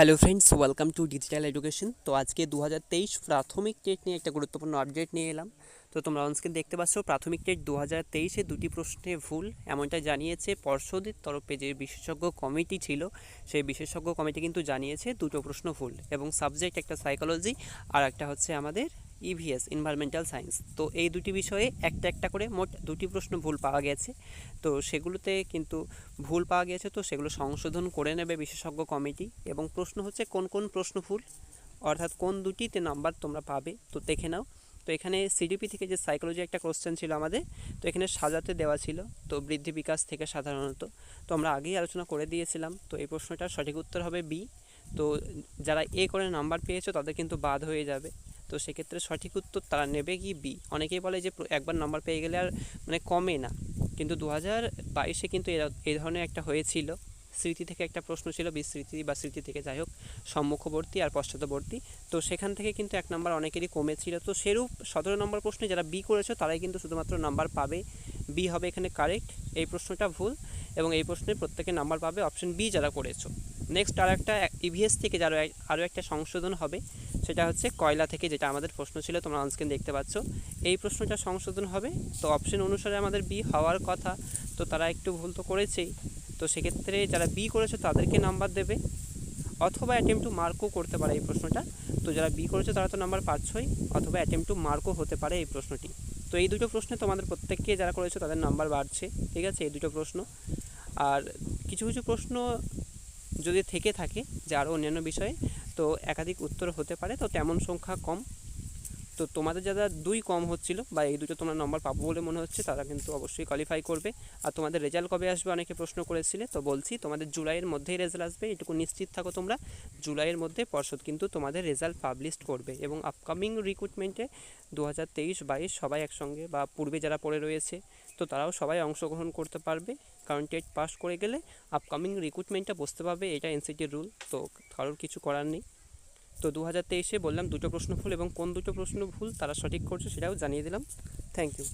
Hello friends welcome to digital education তো আজকে দু হাজার তেইশ প্রাথমিক টেট নিয়ে একটা গুরুত্বপূর্ণ আপডেট নিয়ে এলাম। তো তোমরা অনস্ক্রিন দেখতে পাচ্ছ, প্রাথমিক টেট দু হাজার তেইশে দুটি প্রশ্নে ভুল। এমনটা জানিয়েছে পর্ষদের তরফে যে বিশেষজ্ঞ কমিটি ছিল, সেই বিশেষজ্ঞ কমিটি কিন্তু জানিয়েছে দুটো প্রশ্ন ভুল। এবং সাবজেক্ট একটা সাইকোলজি আর একটা হচ্ছে আমাদের ইভিএস এনভায়রনমেন্টাল সায়েন্স তো এই দুটি বিষয়ে একটা একটা করে মোট দুটি প্রশ্ন ভুল পাওয়া গেছে। তো সেগুলোতে কিন্তু ভুল পাওয়া গেছে, তো সেগুলো সংশোধন করে নেবে বিশেষজ্ঞ কমিটি। এবং প্রশ্ন হচ্ছে, কোন কোন প্রশ্ন ভুল? অর্থাৎ কোন দুটিতে নাম্বার তোমরা পাবে? তো দেখে নাও। তো এখানে সিডিপি থেকে যে সাইকোলজি একটা কোশ্চেন ছিল আমাদের, তো এখানে সাজাতে দেওয়া ছিল। তো বৃদ্ধি বিকাশ থেকে সাধারণত। তো আমরা আগেই আলোচনা করে দিয়েছিলাম। তো এই প্রশ্নটার সঠিক উত্তর হবে বি তো যারা এ করে নাম্বার পেয়েছ, তাদের কিন্তু বাদ হয়ে যাবে। তো সেক্ষেত্রে সঠিক উত্তর তারা নেবে কি বি। অনেকেই বলে যে একবার নাম্বার পেয়ে গেলে আর মানে কমে না। কিন্তু দু হাজার বাইশে কিন্তু এই ধরনের একটা হয়েছিল। স্মৃতি থেকে একটা প্রশ্ন ছিল বিস্মৃতি বা স্মৃতি থেকে যাই হোক, সম্মুখবর্তী আর পশ্চাৎবর্তী তো সেখান থেকে কিন্তু এক নাম্বার অনেকেরই কমেছিল। তো সেরূপ সতেরো নম্বর প্রশ্নে যারা বি করেছ, তারাই কিন্তু শুধুমাত্র নাম্বার পাবে। বি হবে এখানে কারেক্ট। এই প্রশ্নটা ভুল এবং এই প্রশ্নে প্রত্যেকে নাম্বার পাবে। অপশন বি যারা করেছ। নেক্সট আর একটা ইভিএস থেকে যারা আরও একটা সংশোধন হবে, সেটা হচ্ছে কয়লা থেকে, যেটা আমাদের প্রশ্ন ছিল, তোমরা অনস্ক্রিন দেখতে পাচ্ছ। এই প্রশ্নটা সংশোধন হবে, তো অপশন অনুসারে আমাদের বি হওয়ার কথা, তো তারা একটু ভুল তো করেছেই। তো সেক্ষেত্রে যারা বি করেছে, তাদেরকে নাম্বার দেবে, অথবা অ্যাটেম্প টু মার্কও করতে পারে এই প্রশ্নটা। তো যারা বি করেছে, তারা তো নাম্বার পাচ্ছই, অথবা অ্যাটেম্প টু মার্কও হতে পারে এই প্রশ্নটি। তো এই দুটো প্রশ্নে তোমাদের প্রত্যেককে যারা করেছে, তাদের নাম্বার বাড়ছে, ঠিক আছে? এই দুটো প্রশ্ন। আর কিছু কিছু প্রশ্ন যদি থেকে থাকে যে আরও অন্যান্য বিষয়ে তো একাধিক উত্তর হতে পারে, তো তেমন সংখ্যা কম। তো তোমাদের যারা দুই কম হচ্ছিল বা এই দুটো তোমরা নম্বর পাবো বলে মনে হচ্ছে, তারা কিন্তু অবশ্যই কোয়ালিফাই করবে। আর তোমাদের রেজাল্ট কবে আসবে অনেকে প্রশ্ন করেছিলে, তো বলছি তোমাদের জুলাইয়ের মধ্যেই রেজাল্ট আসবে, এটুকু নিশ্চিত থাকো তোমরা। জুলাইয়ের মধ্যে পর্ষদ কিন্তু তোমাদের রেজাল্ট পাবলিশ করবে এবং আপকামিং রিক্রুটমেন্টে দু হাজার তেইশ বাইশ সবাই একসঙ্গে বা পূর্বে যারা পড়ে রয়েছে, তো তারাও সবাই অংশগ্রহণ করতে পারবে। কারণ টেট পাস করে গেলে আপকামিং রিক্রুটমেন্টটা বসতে পারবে, এটা এনসিটির রুল তো কারোর কিছু করার নেই। তো দু হাজার তেইশে বললাম দুটো প্রশ্ন ভুল এবং কোন দুটো প্রশ্ন ভুল তারা সঠিক করছে সেটাও জানিয়ে দিলাম। Thank you